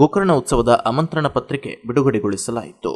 ಗೋಕರ್ಣ ಉತ್ಸವದ ಆಮಂತ್ರಣ ಪತ್ರಿಕೆ ಬಿಡುಗಡೆಗೊಳಿಸಲಾಯಿತು.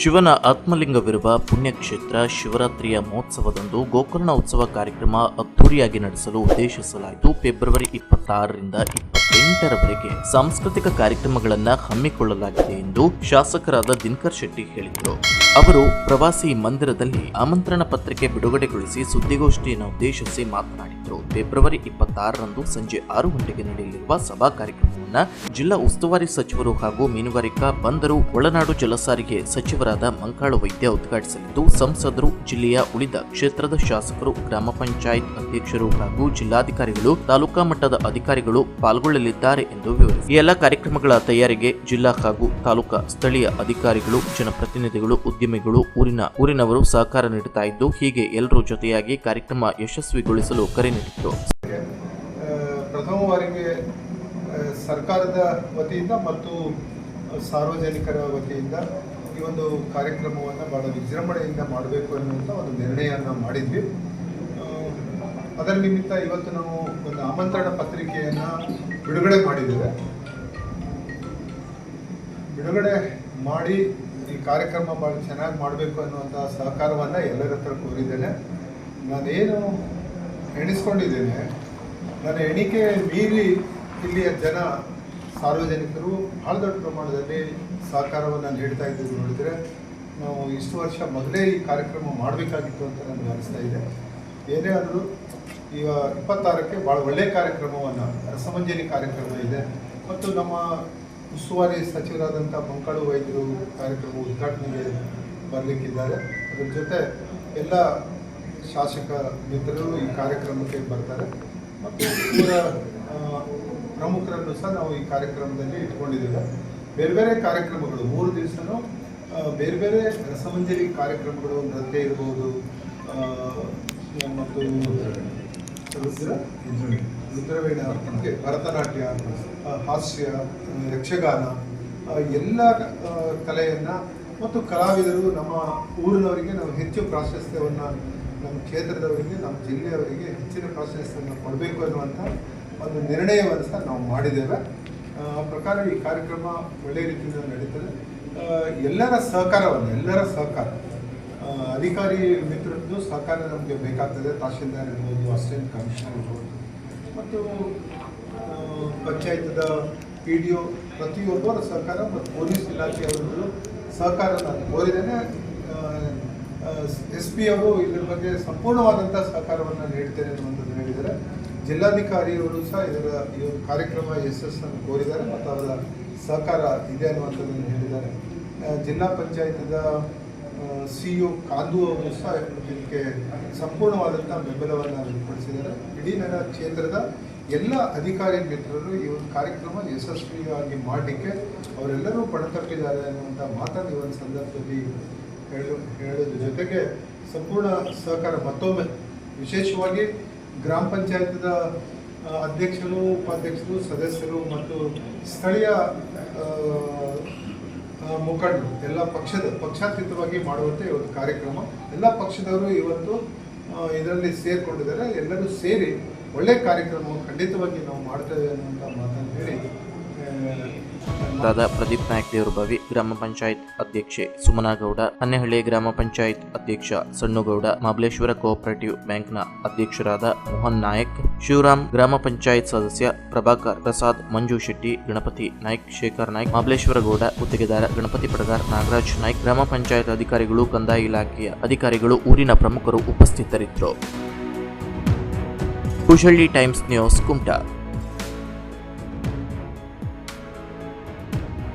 ಶಿವನ ಆತ್ಮಲಿಂಗವಿರುವ ಪುಣ್ಯಕ್ಷೇತ್ರ ಶಿವರಾತ್ರಿಯ ಮಹೋತ್ಸವದಂದು ಗೋಕರ್ಣ ಉತ್ಸವ ಕಾರ್ಯಕ್ರಮ ಅದ್ದೂರಿಯಾಗಿ ನಡೆಸಲು ಉದ್ದೇಶಿಸಲಾಯಿತು. ಫೆಬ್ರವರಿ ಇಪ್ಪತ್ತಾರರಿಂದ ಇಪ್ಪತ್ತೆಂಟರವರೆಗೆ ಸಾಂಸ್ಕೃತಿಕ ಕಾರ್ಯಕ್ರಮಗಳನ್ನು ಹಮ್ಮಿಕೊಳ್ಳಲಾಗಿದೆ ಎಂದು ಶಾಸಕರಾದ ದಿನಕರ್ ಶೆಟ್ಟಿ ಹೇಳಿದರು. ಅವರು ಪ್ರವಾಸಿ ಮಂದಿರದಲ್ಲಿ ಆಮಂತ್ರಣ ಪತ್ರಿಕೆ ಬಿಡುಗಡೆಗೊಳಿಸಿ ಸುದ್ದಿಗೋಷ್ಠಿಯನ್ನು ಉದ್ದೇಶಿಸಿ ಮಾತನಾಡಿದರು. ಫೆಬ್ರವರಿ ಇಪ್ಪತ್ತಾರರಂದು ಸಂಜೆ ಆರು ಗಂಟೆಗೆ ನಡೆಯಲಿರುವ ಸಭಾ ಕಾರ್ಯಕ್ರಮವನ್ನು ಜಿಲ್ಲಾ ಉಸ್ತುವಾರಿ ಸಚಿವರು ಹಾಗೂ ಮೀನುಗಾರಿಕಾ ಬಂದರು ಒಳನಾಡು ಜಲಸಾರಿಗೆ ಸಚಿವರಾದ ಮಂಕಾಳು ವೈದ್ಯ ಉದ್ಘಾಟಿಸಲಿದ್ದು, ಸಂಸದರು, ಜಿಲ್ಲೆಯ ಉಳಿದ ಕ್ಷೇತ್ರದ ಶಾಸಕರು, ಗ್ರಾಮ ಪಂಚಾಯತ್ ಅಧ್ಯಕ್ಷರು ಹಾಗೂ ಜಿಲ್ಲಾಧಿಕಾರಿಗಳು, ತಾಲೂಕಾ ಮಟ್ಟದ ಅಧಿಕಾರಿಗಳು ಪಾಲ್ಗೊಳ್ಳಲಿದ್ದಾರೆ ಎಂದು ವಿವರಿಸಿದರು. ಈ ಎಲ್ಲ ಕಾರ್ಯಕ್ರಮಗಳ ತಯಾರಿಗೆ ಜಿಲ್ಲಾ ಹಾಗೂ ತಾಲೂಕಾ ಸ್ಥಳೀಯ ಅಧಿಕಾರಿಗಳು, ಜನಪ್ರತಿನಿಧಿಗಳು ಉದ್ಯಮಿಗಳು ಊರಿನ ಊರಿನವರು ಸಹಕಾರ ನೀಡುತ್ತಾ ಇದ್ದು, ಹೀಗೆ ಎಲ್ಲರೂ ಜೊತೆಯಾಗಿ ಕಾರ್ಯಕ್ರಮ ಯಶಸ್ವಿಗೊಳಿಸಲು ಕರೆ ನೀಡಿತ್ತು. ಪ್ರಥಮ ಬಾರಿಗೆ ಸರ್ಕಾರದ ವತಿಯಿಂದ ಮತ್ತು ಸಾರ್ವಜನಿಕರ ವತಿಯಿಂದ ಈ ಒಂದು ಕಾರ್ಯಕ್ರಮವನ್ನು ಬಹಳ ವಿಜೃಂಭಣೆಯಿಂದ ಮಾಡಬೇಕು ಅನ್ನುವಂಥ ಒಂದು ನಿರ್ಣಯವನ್ನು ಮಾಡಿದ್ವಿ. ಅದರ ನಿಮಿತ್ತ ಇವತ್ತು ನಾವು ಒಂದು ಆಮಂತ್ರಣ ಪತ್ರಿಕೆಯನ್ನು ಬಿಡುಗಡೆ ಮಾಡಿದ್ದೇವೆ. ಬಿಡುಗಡೆ ಮಾಡಿ ಕಾರ್ಯಕ್ರಮ ಭಾಳ ಚೆನ್ನಾಗಿ ಮಾಡಬೇಕು ಅನ್ನುವಂಥ ಸಹಕಾರವನ್ನು ಎಲ್ಲರ ಹತ್ರ ಕೋರಿದ್ದೇನೆ. ನಾನೇನು ಎಣಿಸ್ಕೊಂಡಿದ್ದೇನೆ, ನನ್ನ ಎಣಿಕೆ ಮೀರಿ ಇಲ್ಲಿಯ ಜನ ಸಾರ್ವಜನಿಕರು ಬಹಳ ದೊಡ್ಡ ಪ್ರಮಾಣದಲ್ಲಿ ಸಹಕಾರವನ್ನು ನೀಡ್ತಾ ಇದ್ದೀವಿ ನೋಡಿದರೆ, ನಾವು ಇಷ್ಟು ವರ್ಷ ಮೊದಲೇ ಈ ಕಾರ್ಯಕ್ರಮ ಮಾಡಬೇಕಾಗಿತ್ತು ಅಂತ ನನಗೆ ಅನಿಸ್ತಾ ಇದೆ. ಏನೇ ಆದರೂ ಈಗ ಇಪ್ಪತ್ತಾರಕ್ಕೆ ಭಾಳ ಒಳ್ಳೆಯ ಕಾರ್ಯಕ್ರಮವನ್ನು, ರಸಮಂಜರಿ ಕಾರ್ಯಕ್ರಮ ಇದೆ. ಮತ್ತು ನಮ್ಮ ಉಸ್ತುವಾರಿ ಸಚಿವರಾದಂಥ ಮಂಕಾಡು ವೈದ್ಯರು ಕಾರ್ಯಕ್ರಮ ಉದ್ಘಾಟನೆಗೆ ಬರಲಿಕ್ಕಿದ್ದಾರೆ. ಅದರ ಜೊತೆ ಎಲ್ಲ ಶಾಸಕ ಮಿತ್ರರು ಈ ಕಾರ್ಯಕ್ರಮಕ್ಕೆ ಬರ್ತಾರೆ. ಮತ್ತು ಇವರ ಪ್ರಮುಖರನ್ನು ಸಹ ನಾವು ಈ ಕಾರ್ಯಕ್ರಮದಲ್ಲಿ ಇಟ್ಕೊಂಡಿದ್ದೇವೆ. ಬೇರೆ ಬೇರೆ ಕಾರ್ಯಕ್ರಮಗಳು, ಮೂರು ದಿವಸನೂ ಬೇರೆ ಬೇರೆ ರಸಮಂಜರಿ ಕಾರ್ಯಕ್ರಮಗಳು, ನೃತ್ಯ ಇರ್ಬೋದು ಮತ್ತು ರುದ್ರ ರುದ್ರವೀಣ ಭರತನಾಟ್ಯ, ಹಾಸ್ಯ, ಯಕ್ಷಗಾನ ಎಲ್ಲ ಕಲೆಯನ್ನು ಮತ್ತು ಕಲಾವಿದರು ನಮ್ಮ ಊರಿನವರಿಗೆ, ನಾವು ಹೆಚ್ಚು ಪ್ರಾಶಸ್ತ್ಯವನ್ನು ನಮ್ಮ ಕ್ಷೇತ್ರದವರಿಗೆ, ನಮ್ಮ ಜಿಲ್ಲೆಯವರಿಗೆ ಹೆಚ್ಚಿನ ಪ್ರಾಶಸ್ತ್ಯವನ್ನು ಕೊಡಬೇಕು ಅನ್ನುವಂಥ ಒಂದು ನಿರ್ಣಯವನ್ನು ಸಹ ನಾವು ಮಾಡಿದ್ದೇವೆ. ಪ್ರಕಾರ ಈ ಕಾರ್ಯಕ್ರಮ ಒಳ್ಳೆಯ ರೀತಿಯಿಂದ ನಡೀತದೆ. ಎಲ್ಲರ ಸಹಕಾರವನ್ನು, ಎಲ್ಲರ ಸಹಕಾರ. ಅಧಿಕಾರಿ ಮಿತ್ರದ್ದು ಸಹಕಾರ ನಮಗೆ ಬೇಕಾಗ್ತದೆ, ತಹಶೀಲ್ದಾರ್ ಇರ್ಬೋದು, ಅಸಿಸ್ಟೆಂಟ್ ಕಮಿಷನರ್ ಇರ್ಬೋದು. ಮತ್ತು ಪಂಚಾಯತದ ಪಿ ಡಿ ಒ ಪ್ರತಿಯೊಬ್ಬರ ಸಹಕಾರ ಮತ್ತು ಪೊಲೀಸ್ ಇಲಾಖೆಯವರು ಸಹಕಾರ ನಾನು ಕೋರಿದ್ದೇನೆ. ಎಸ್ ಪಿ ಅವರು ಇದರ ಬಗ್ಗೆ ಸಂಪೂರ್ಣವಾದಂಥ ಸಹಕಾರವನ್ನು ನೀಡ್ತೇನೆ ಅನ್ನುವಂಥದ್ದು ಹೇಳಿದ್ದಾರೆ. ಜಿಲ್ಲಾಧಿಕಾರಿಯವರು ಸಹ ಇದರ ಈ ಒಂದು ಕಾರ್ಯಕ್ರಮ ಯಶಸ್ಸನ್ನು ಕೋರಿದ್ದಾರೆ ಮತ್ತು ಅವರ ಸಹಕಾರ ಇದೆ ಅನ್ನುವಂಥದ್ದನ್ನು ಹೇಳಿದ್ದಾರೆ. ಜಿಲ್ಲಾ ಪಂಚಾಯತದ ಸಿ ಯು ಕಾಂದು ಅವರು ಸಹ ಇದಕ್ಕೆ ಸಂಪೂರ್ಣವಾದಂಥ ಬೆಂಬಲವನ್ನು ವ್ಯಕ್ತಪಡಿಸಿದ್ದಾರೆ ಇಡೀ ನನ್ನ ಕ್ಷೇತ್ರದ ಎಲ್ಲ ಅಧಿಕಾರಿ ಮಿತ್ರರು ಈ ಒಂದು ಕಾರ್ಯಕ್ರಮ ಯಶಸ್ವಿಯಾಗಿ ಮಾಡಲಿಕ್ಕೆ ಅವರೆಲ್ಲರೂ ಪಣತೊಟ್ಟಿದ್ದಾರೆ ಅನ್ನುವಂಥ ಮಾತನ್ನು ಈ ಒಂದು ಸಂದರ್ಭದಲ್ಲಿ ಹೇಳು, ಹೇಳೋದ್ರ ಜೊತೆಗೆ ಸಂಪೂರ್ಣ ಸಹಕಾರ ಮತ್ತೊಮ್ಮೆ ವಿಶೇಷವಾಗಿ ಗ್ರಾಮ ಪಂಚಾಯತ್ದ ಅಧ್ಯಕ್ಷರು, ಉಪಾಧ್ಯಕ್ಷರು, ಸದಸ್ಯರು ಮತ್ತು ಸ್ಥಳೀಯ ಮುಖಂಡರು, ಎಲ್ಲ ಪಕ್ಷದ, ಪಕ್ಷಾತೀತವಾಗಿ ಮಾಡುವಂತೆ ಈ ಒಂದು ಕಾರ್ಯಕ್ರಮ. ಎಲ್ಲ ಪಕ್ಷದವರು ಇವತ್ತು ಇದರಲ್ಲಿ ಸೇರಿಕೊಂಡಿದ್ದಾರೆ. ಎಲ್ಲರೂ ಸೇರಿ ಒಳ್ಳೆ ಕಾರ್ಯಕ್ರಮವನ್ನು ಖಂಡಿತವಾಗಿ ನಾವು ಮಾಡ್ತೇವೆ ಅನ್ನುವಂಥ ಮಾತನ್ನು ಹೇಳಿ ದಾದ ಪ್ರದೀಪ್ ನಾಯಕ್ ದೇವರಬಾವಿ ಗ್ರಾಮ ಪಂಚಾಯತ್ ಅಧ್ಯಕ್ಷೆ ಸುಮನಾಗೌಡ, ಹನ್ನೆಹಳ್ಳಿ ಗ್ರಾಮ ಪಂಚಾಯತ್ ಅಧ್ಯಕ್ಷ ಸಣ್ಣಗೌಡ ಮಹಾಬಲೇಶ್ವರ ಕೋಆಪರೇಟಿವ್ ಬ್ಯಾಂಕ್ನ ಅಧ್ಯಕ್ಷರಾದ ಮೋಹನ್ ನಾಯಕ್, ಶಿವರಾಮ್ ಗ್ರಾಮ ಪಂಚಾಯತ್ ಸದಸ್ಯ ಪ್ರಭಾಕರ್ ಪ್ರಸಾದ್, ಮಂಜು ಶೆಟ್ಟಿ, ಗಣಪತಿ ನಾಯ್ಕ್, ಶೇಖರ್ ನಾಯ್ಕ್ ಮಹಾಬಲೇಶ್ವರ ಗೌಡ ಗುತ್ತಿಗೆದಾರ ಗಣಪತಿ ಪಡಗಾರ್ ನಾಗರಾಜ್ ನಾಯ್ಕ್, ಗ್ರಾಮ ಪಂಚಾಯತ್ ಅಧಿಕಾರಿಗಳು, ಕಂದಾಯ ಇಲಾಖೆಯ ಅಧಿಕಾರಿಗಳು, ಊರಿನ ಪ್ರಮುಖರು ಉಪಸ್ಥಿತರಿದ್ದರು. Kushalli Times News, Kumta.